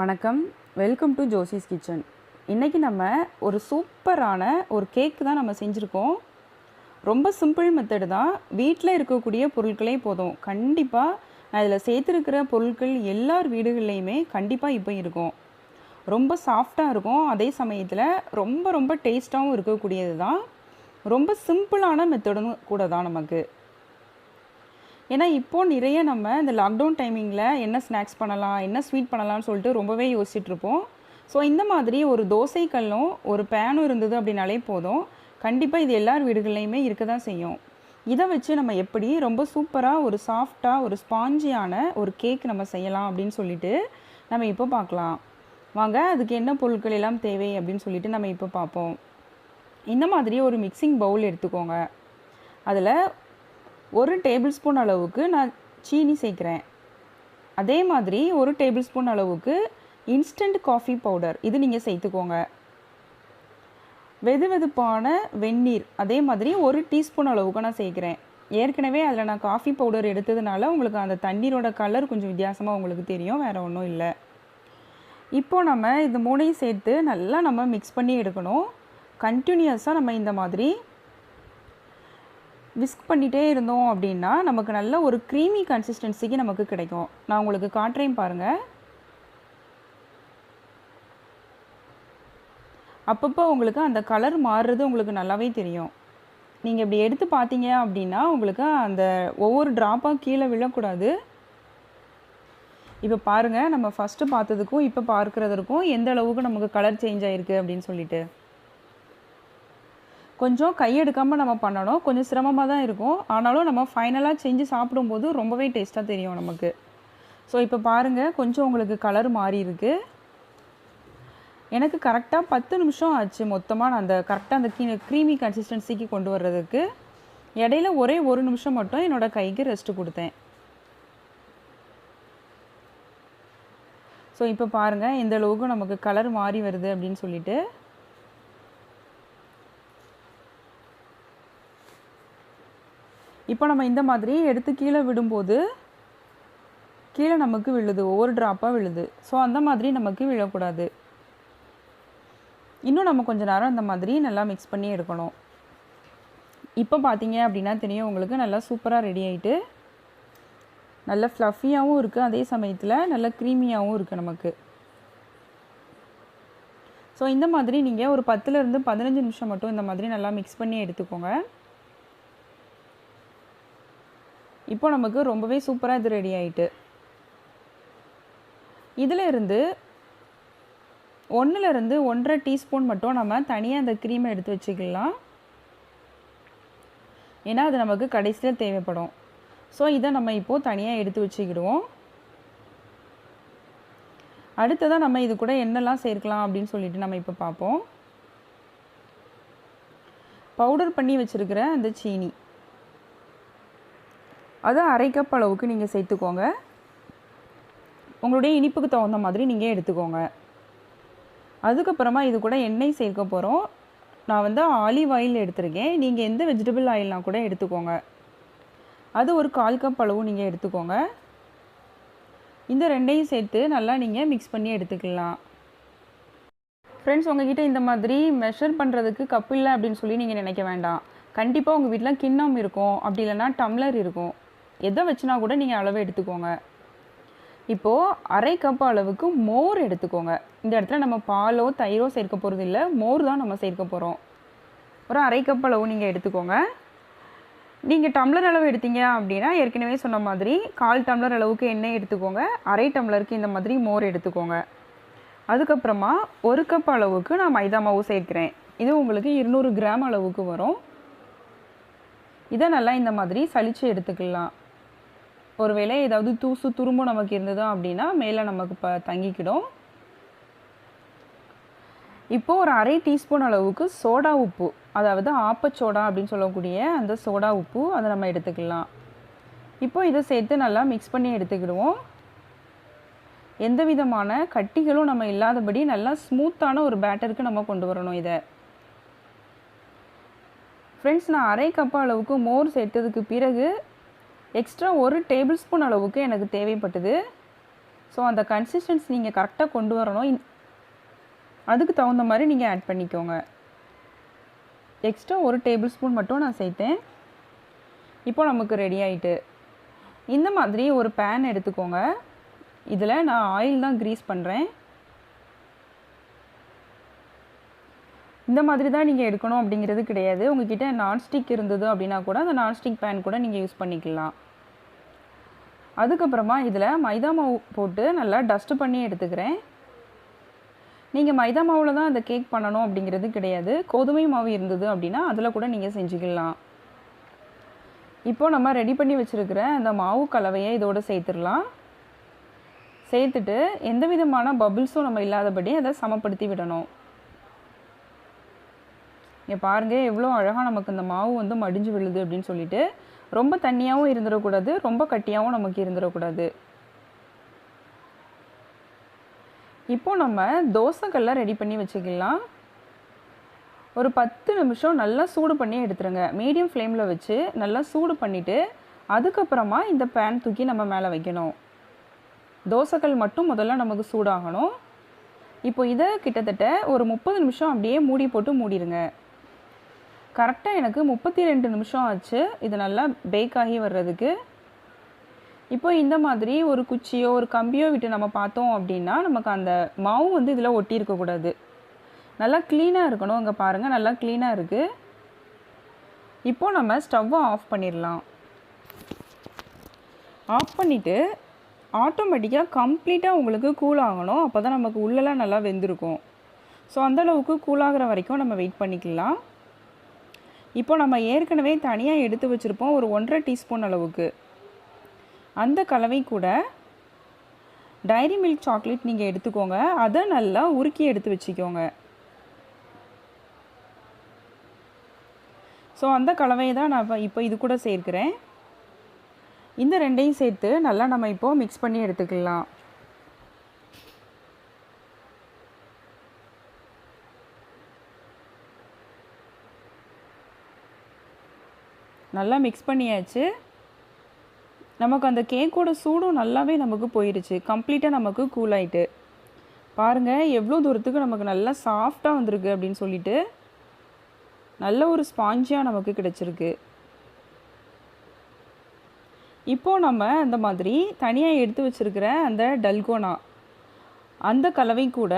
வணக்கம். Welcome to Josie's kitchen இன்றைக்கி நம்ம ஒரு சூப்பரான ஒரு கேக் தான் நம்ம செஞ்சுருக்கோம். ரொம்ப சிம்பிள் மெத்தடு தான். வீட்டில் இருக்கக்கூடிய பொருட்களே போதும். கண்டிப்பாக நான் இதில் சேர்த்துருக்கிற பொருட்கள் எல்லார் வீடுகள்லையுமே கண்டிப்பாக இப்போ இருக்கும். ரொம்ப சாஃப்டாக இருக்கும். அதே சமயத்தில் ரொம்ப ரொம்ப டேஸ்ட்டாகவும் இருக்கக்கூடியது தான். ரொம்ப சிம்பிளான மெத்தடும் கூட தான் நமக்கு. ஏன்னா இப்போது நிறைய நம்ம இந்த லாக்டவுன் டைமிங்கில் என்ன ஸ்நாக்ஸ் பண்ணலாம் என்ன ஸ்வீட் பண்ணலாம்னு சொல்லிட்டு ரொம்பவே யோசிச்சுட்ருப்போம். ஸோ இந்த மாதிரி ஒரு தோசை கல்லும் ஒரு பேனும் இருந்தது அப்படின்னாலே போதும். கண்டிப்பாக இது எல்லார் வீடுகள்லையுமே இருக்க தான் செய்யும். இதை வச்சு நம்ம எப்படி ரொம்ப சூப்பராக ஒரு சாஃப்டாக ஒரு ஸ்பாஞ்சியான ஒரு கேக் நம்ம செய்யலாம் அப்படின்னு சொல்லிட்டு நம்ம இப்போ பார்க்கலாம். வாங்க அதுக்கு என்ன பொருட்கள் எல்லாம் தேவை அப்படின்னு சொல்லிட்டு நம்ம இப்போ பார்ப்போம். இந்த மாதிரி ஒரு மிக்சிங் பவுல் எடுத்துக்கோங்க. அதில் ஒரு டேபிள் ஸ்பூன் அளவுக்கு நான் சீனி சேர்க்குறேன். அதே மாதிரி ஒரு டேபிள் ஸ்பூன் அளவுக்கு இன்ஸ்டன்ட் காஃபி பவுடர். இது நீங்கள் சேர்த்துக்கோங்க. வெது வெதுப்பான வெந்நீர். அதே மாதிரி ஒரு டீஸ்பூன் அளவுக்கு நான் சேர்க்குறேன். ஏற்கனவே அதில் நான் காஃபி பவுடர் எடுத்ததுனால உங்களுக்கு அந்த தண்ணீரோட கலர் கொஞ்சம் வித்தியாசமாக உங்களுக்கு தெரியும். வேறு ஒன்றும் இல்லை. இப்போது நம்ம இது மூணையும் சேர்த்து நல்லா நம்ம மிக்ஸ் பண்ணி எடுக்கணும். கண்டினியூஸாக நம்ம இந்த மாதிரி விஸ்க் பண்ணிகிட்டே இருந்தோம் அப்படின்னா நமக்கு நல்ல ஒரு க்ரீமி கன்சிஸ்டன்சிக்கு நமக்கு கிடைக்கும். நான் உங்களுக்கு காட்டுறேன் பாருங்கள் அப்பப்போ உங்களுக்கு அந்த கலர் மாறுறது உங்களுக்கு நல்லாவே தெரியும். நீங்கள் இப்படி எடுத்து பார்த்தீங்க அப்படின்னா உங்களுக்கு அந்த ஒவ்வொரு ட்ராப்பாக கீழே விழக்கூடாது. இப்போ பாருங்கள் நம்ம ஃபஸ்ட்டு பார்த்ததுக்கும் இப்போ பார்க்குறதுக்கும் எந்த அளவுக்கு நமக்கு கலர் சேஞ்ச் ஆகிருக்கு அப்படின்னு சொல்லிட்டு. கொஞ்சம் கையெடுக்காமல் நம்ம பண்ணணும். கொஞ்சம் சிரமமாக தான் இருக்கும். ஆனாலும் நம்ம ஃபைனலாக செஞ்சு சாப்பிடும்போது ரொம்பவே டேஸ்ட்டாக தெரியும் நமக்கு. ஸோ இப்போ பாருங்கள் கொஞ்சம் உங்களுக்கு கலர் மாறி இருக்கு. எனக்கு கரெக்டாக பத்து நிமிஷம் ஆச்சு மொத்தமாக நான் அந்த கரெக்டாக அந்த கீ க்ரீமி கன்சிஸ்டன்சிக்கு கொண்டு வர்றதுக்கு. இடையில ஒரே ஒரு நிமிஷம் மட்டும் என்னோடய கைக்கு ரெஸ்ட்டு கொடுத்தேன். ஸோ இப்போ பாருங்கள் எந்த அளவுக்கு நமக்கு கலர் மாறி வருது அப்படின்னு சொல்லிட்டு. இப்போ நம்ம இந்த மாதிரி எடுத்து கீழே விடும்போது கீழே நமக்கு விழுது ஒவ்வொரு ட்ராப்பாக விழுது. ஸோ அந்த மாதிரி நமக்கு விழக்கூடாது. இன்னும் நம்ம கொஞ்சம் நேரம் அந்த மாதிரி நல்லா மிக்ஸ் பண்ணி எடுக்கணும். இப்போ பார்த்தீங்க அப்படின்னா தெரியும் உங்களுக்கு நல்லா சூப்பராக ரெடி ஆகிட்டு நல்ல ஃப்ளஃபியாகவும் இருக்குது அதே சமயத்தில் நல்ல க்ரீமியாகவும் இருக்குது நமக்கு. ஸோ இந்த மாதிரி நீங்கள் ஒரு பத்துலேருந்து பதினஞ்சு நிமிஷம் மட்டும் இந்த மாதிரி நல்லா மிக்ஸ் பண்ணி எடுத்துக்கோங்க. இப்போ நமக்கு ரொம்பவே சூப்பராக இது ரெடி ஆகிட்டு இதில் இருந்து ஒன்றுலேருந்து ஒன்றரை டீஸ்பூன் மட்டும் நம்ம தனியாக அந்த க்ரீமை எடுத்து வச்சுக்கலாம். ஏன்னா அது நமக்கு கடைசியில் தேவைப்படும். ஸோ இதை நம்ம இப்போது தனியாக எடுத்து வச்சுக்கிடுவோம். அடுத்ததாக நம்ம இது கூட என்னெல்லாம் சேர்க்கலாம் அப்படின்னு சொல்லிட்டு நம்ம இப்போ பார்ப்போம். பவுடர் பண்ணி வச்சுருக்கிற அந்த சீனி. அது அரை கப் அளவுக்கு நீங்கள் சேர்த்துக்கோங்க. உங்களுடைய இனிப்புக்கு தகுந்த மாதிரி நீங்கள் எடுத்துக்கோங்க. அதுக்கப்புறமா இது கூட எண்ணெய் சேர்க்க போகிறோம் நான் வந்து ஆலிவ் ஆயில் எடுத்திருக்கேன். நீங்கள் எந்த வெஜிடபிள் ஆயில்னால் கூட எடுத்துக்கோங்க. அது ஒரு கால் கப் அளவு நீங்கள் எடுத்துக்கோங்க. இந்த ரெண்டையும் சேர்த்து நல்லா நீங்கள் மிக்ஸ் பண்ணி எடுத்துக்கலாம். ஃப்ரெண்ட்ஸ் உங்ககிட்ட இந்த மாதிரி மெஷர் பண்ணுறதுக்கு கப் இல்லை அப்படின்னு சொல்லி நீங்கள் நினைக்க வேண்டாம். கண்டிப்பாக உங்கள் வீட்டில் கிண்ணம் இருக்கும். அப்படி இல்லைன்னா டம்ளர் இருக்கும். எதை வச்சுனா கூட நீங்கள் அளவு எடுத்துக்கோங்க. இப்போது அரை கப் அளவுக்கு மோர் எடுத்துக்கோங்க. இந்த இடத்துல நம்ம பாலோ தயிரோ சேர்க்க போகிறது இல்லை மோர் தான் நம்ம சேர்க்க போகிறோம் ஒரு அரை கப் அளவு நீங்கள் எடுத்துக்கோங்க. நீங்கள் டம்ளர் அளவு எடுத்தீங்க அப்படின்னா ஏற்கனவே சொன்ன மாதிரி கால் டம்ளர் அளவுக்கு எண்ணெய் எடுத்துக்கோங்க. அரை டம்ளருக்கு இந்த மாதிரி மோர் எடுத்துக்கோங்க. அதுக்கப்புறமா ஒரு கப் அளவுக்கு நான் மைதா மாவு சேர்க்கிறேன். இது உங்களுக்கு இருநூறு கிராம் அளவுக்கு வரும். இதை நல்லா இந்த மாதிரி சலித்து எடுத்துக்கலாம். ஒருவேளை ஏதாவது தூசு துரும்பு நமக்கு இருந்ததோ அப்படின்னா மேலே நமக்கு இப்போ தங்கிக்கிடும். இப்போது ஒரு அரை டீஸ்பூன் அளவுக்கு சோடா உப்பு அதாவது ஆப்பச்சோடா அப்படின்னு சொல்லக்கூடிய அந்த சோடா உப்பு அதை நம்ம எடுத்துக்கலாம். இப்போ இதை சேர்த்து நல்லா மிக்ஸ் பண்ணி எடுத்துக்கிடுவோம். எந்த விதமான கட்டிகளும் நம்ம இல்லாதபடி நல்லா ஸ்மூத்தான ஒரு பேட்டருக்கு நம்ம கொண்டு வரணும் இதை. ஃப்ரெண்ட்ஸ் நான் அரை கப் அளவுக்கு மோர் சேர்த்ததுக்கு பிறகு எக்ஸ்ட்ரா ஒரு டேபிள் ஸ்பூன் அளவுக்கு எனக்கு தேவைப்பட்டது. ஸோ அந்த கன்சிஸ்டன்ஸ் நீங்கள் கரெக்டாக கொண்டு வரணும். இன்- அதுக்கு தகுந்த மாதிரி நீங்கள் ஆட் பண்ணிக்கோங்க. எக்ஸ்ட்ரா ஒரு டேபிள் ஸ்பூன் மட்டும் நான் சேர்த்தேன். இப்போ நமக்கு ரெடி ஆகிட்டு இந்த மாதிரி ஒரு பேன் எடுத்துக்கோங்க. இதில் நான் ஆயில் தான் க்ரீஸ் பண்ணுறேன் இந்த மாதிரி தான் நீங்கள் எடுக்கணும் அப்படிங்கிறது கிடையாது. உங்ககிட்ட நான்ஸ்டிக் இருந்தது அப்படின்னா கூட அந்த நான்ஸ்டிக் பேன் கூட நீங்கள் யூஸ் பண்ணிக்கலாம். அதுக்கப்புறமா இதில் மைதா மாவு போட்டு நல்லா டஸ்ட் பண்ணி எடுத்துக்கிறேன். நீங்கள் மைதா மாவில் தான் அந்த கேக் பண்ணணும் அப்படிங்கிறது கிடையாது. கோதுமை மாவு இருந்தது அப்படின்னா அதில் கூட நீங்கள் செஞ்சுக்கலாம். இப்போ நம்ம ரெடி பண்ணி வச்சுருக்கிற அந்த மாவு கலவையை இதோடு சேர்த்துடலாம். சேர்த்துட்டு எந்த விதமான பபிள்ஸும் நம்ம இல்லாதபடி அதை சமப்படுத்தி விடணும். இங்கே பாருங்க எவ்வளோ அழகாக நமக்கு இந்த மாவு வந்து மடிஞ்சு விழுது அப்படின்னு சொல்லிட்டு ரொம்ப தண்ணியாகவும் இருந்துடக்கூடாது ரொம்ப கட்டியாகவும் நமக்கு இருந்துடக்கூடாது. இப்போ நம்ம தோசைக்கல்ல ரெடி பண்ணி வச்சுக்கலாம். ஒரு பத்து நிமிஷம் நல்லா சூடு பண்ணி எடுத்துருங்க. மீடியம் ஃப்ளேமில் வச்சு நல்லா சூடு பண்ணிவிட்டு அதுக்கப்புறமா இந்த பேன் தூக்கி நம்ம மேலே வைக்கணும். தோசைக்கல் மட்டும் முதல்ல நமக்கு சூடாகணும். இப்போ இதை கிட்டத்தட்ட ஒரு முப்பது நிமிஷம் அப்படியே மூடி போட்டு மூடிடுங்க கரெக்டாக எனக்கு முப்பத்தி ரெண்டு நிமிஷம் ஆச்சு. இது நல்லா பேக் ஆகி வர்றதுக்கு. இப்போ இந்த மாதிரி ஒரு குச்சியோ ஒரு கம்பியோ விட்டு நம்ம பார்த்தோம் அப்படின்னா நமக்கு அந்த மாவு வந்து இதில் ஒட்டி இருக்கக்கூடாது நல்லா க்ளீனாக இருக்கணும் இங்கே பாருங்கள் நல்லா க்ளீனாக இருக்குது இப்போது நம்ம ஸ்டவ்வை ஆஃப் பண்ணிடலாம். ஆஃப் பண்ணிவிட்டு ஆட்டோமேட்டிக்காக கம்ப்ளீட்டாக உங்களுக்கு கூல் ஆகணும். அப்போ தான் நமக்கு உள்ளெல்லாம் நல்லா வெந்திருக்கும். ஸோ அந்தளவுக்கு கூலாகிற வரைக்கும் நம்ம வெயிட் பண்ணிக்கலாம். இப்போ நம்ம ஏற்கனவே தனியாக எடுத்து வச்சுருப்போம் ஒரு ஒன்றரை டீஸ்பூன் அளவுக்கு. அந்த கலவை கூட டைரி மில்க் சாக்லேட் நீங்கள் எடுத்துக்கோங்க. அதை நல்லா உருக்கி எடுத்து வச்சுக்கோங்க. ஸோ அந்த கலவையை தான் நான் இப்போ இது கூட சேர்க்கிறேன். இந்த ரெண்டையும் சேர்த்து நல்லா நம்ம இப்போது மிக்ஸ் பண்ணி எடுத்துக்கலாம். நல்லா மிக்ஸ் பண்ணியாச்சு. நமக்கு அந்த கேக்கோட சூடும் நல்லாவே நமக்கு போயிடுச்சு கம்ப்ளீட்டாக நமக்கு கூல் ஆகிட்டு பாருங்கள் எவ்வளோ தூரத்துக்கு நமக்கு நல்லா சாஃப்டாக வந்திருக்கு அப்படின்னு சொல்லிட்டு நல்ல ஒரு ஸ்பாஞ்சியாக நமக்கு கிடச்சிருக்கு. இப்போ நம்ம அந்த மாதிரி தனியாக எடுத்து வச்சிருக்கிற அந்த டல்கோனா அந்த கலவை கூட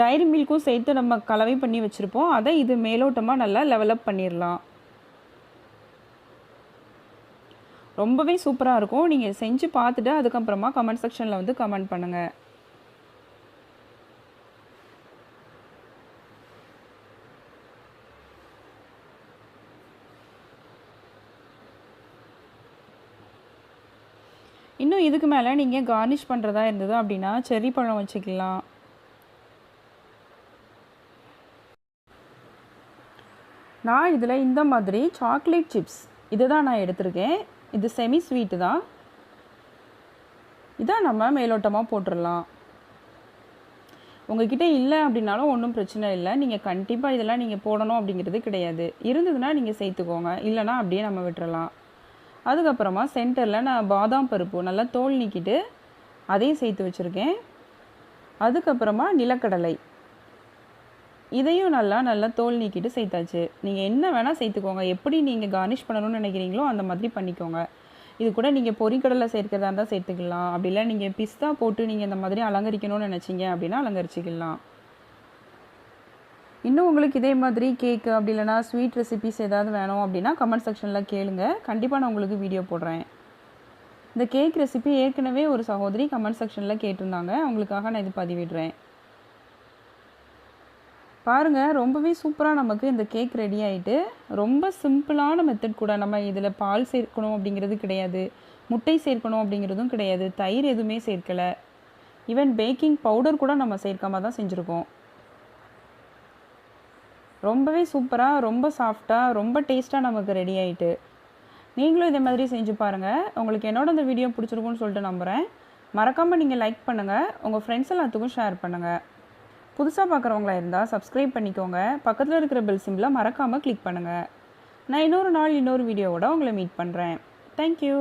டைரி மில்க்கும் சேர்த்து நம்ம கலவை பண்ணி வச்சுருப்போம். அதை இது மேலோட்டமாக நல்லா லெவலப் பண்ணிடலாம். ரொம்பவே சூப்பராக இருக்கும். நீங்கள் செஞ்சு பார்த்துட்டு அதுக்கப்புறமா கமெண்ட் செக்ஷனில் வந்து கமெண்ட் பண்ணுங்கள் இன்னும் இதுக்கு மேலே நீங்கள் கார்னிஷ் பண்ணுறதா இருந்தது அப்படின்னா செர்ரி பழம் வச்சுக்கலாம். நான் இதில் இந்த மாதிரி சாக்லேட் சிப்ஸ் இதை தான் நான் எடுத்திருக்கேன். இது செமி ஸ்வீட்டு தான். இதான் நம்ம மேலோட்டமாக போட்டுடலாம் உங்ககிட்ட இல்லை அப்படின்னாலும் ஒன்றும் பிரச்சனை இல்லை. நீங்கள் கண்டிப்பாக இதெல்லாம் நீங்கள் போடணும் அப்படிங்கிறது கிடையாது. இருந்ததுன்னா நீங்கள் சேர்த்துக்கோங்க. இல்லைன்னா அப்படியே நம்ம விட்டுறலாம். அதுக்கப்புறமா சென்டரில் நான் பாதாம் பருப்பு நல்லா தோல் நீக்கிட்டு அதையும் சேர்த்து வச்சுருக்கேன். அதுக்கப்புறமா நிலக்கடலை. இதையும் நல்லா நல்லா தோல் நீக்கிட்டு சேர்த்தாச்சு. நீங்கள் என்ன வேணால் சேர்த்துக்கோங்க. எப்படி நீங்கள் கார்னிஷ் பண்ணணும்னு நினைக்கிறீங்களோ அந்த மாதிரி பண்ணிக்கோங்க. இது கூட நீங்கள் பொறிக்கடலை சேர்க்கிறதா இருந்தால் சேர்த்துக்கலாம். அப்படி இல்லை நீங்கள் பிஸ்தா போட்டு நீங்கள் இந்த மாதிரி அலங்கரிக்கணும்னு நினச்சிங்க அப்படின்னா அலங்கரிச்சிக்கலாம். இன்னும் உங்களுக்கு இதே மாதிரி கேக்கு அப்படி இல்லைனா ஸ்வீட் ரெசிபிஸ் ஏதாவது வேணும் அப்படின்னா கமெண்ட் செக்ஷனில் கேளுங்க. கண்டிப்பாக நான் உங்களுக்கு வீடியோ போடுறேன். இந்த கேக் ரெசிபி ஏற்கனவே ஒரு சகோதரி கமெண்ட் செக்ஷனில் கேட்டிருந்தாங்க. அவங்களுக்காக நான் இது பதிவிடுறேன். பாருங்கள் ரொம்பவே சூப்பராக நமக்கு இந்த கேக் ரெடி ஆகிட்டு ரொம்ப சிம்பிளான மெத்தட் கூட நம்ம இதில் பால் சேர்க்கணும் அப்படிங்கிறது கிடையாது. முட்டை சேர்க்கணும் அப்படிங்கிறதும் கிடையாது. தயிர் எதுவுமே சேர்க்கலை. ஈவன் பேக்கிங் பவுடர் கூட நம்ம சேர்க்காம தான் செஞ்சுருக்கோம். ரொம்பவே சூப்பராக ரொம்ப சாஃப்டாக ரொம்ப டேஸ்ட்டாக நமக்கு ரெடி ஆகிட்டு நீங்களும் இதே மாதிரி செஞ்சு பாருங்கள் உங்களுக்கு என்னோட அந்த வீடியோ பிடிச்சிருக்குன்னு சொல்லிட்டு நம்புகிறேன் மறக்காமல் நீங்கள் லைக் பண்ணுங்கள் உங்கள் ஃப்ரெண்ட்ஸ் எல்லாத்துக்கும் ஷேர் பண்ணுங்கள் புதுசாக பார்க்குறவங்களா இருந்தால் சப்ஸ்கிரைப் பண்ணிக்கோங்க. பக்கத்தில் இருக்கிற பெல் சிம்பிளை மறக்காமல் கிளிக் பண்ணுங்கள் நான் இன்னொரு நாள் இன்னொரு வீடியோவோட உங்களை மீட் பண்ணுறேன் தேங்க்யூ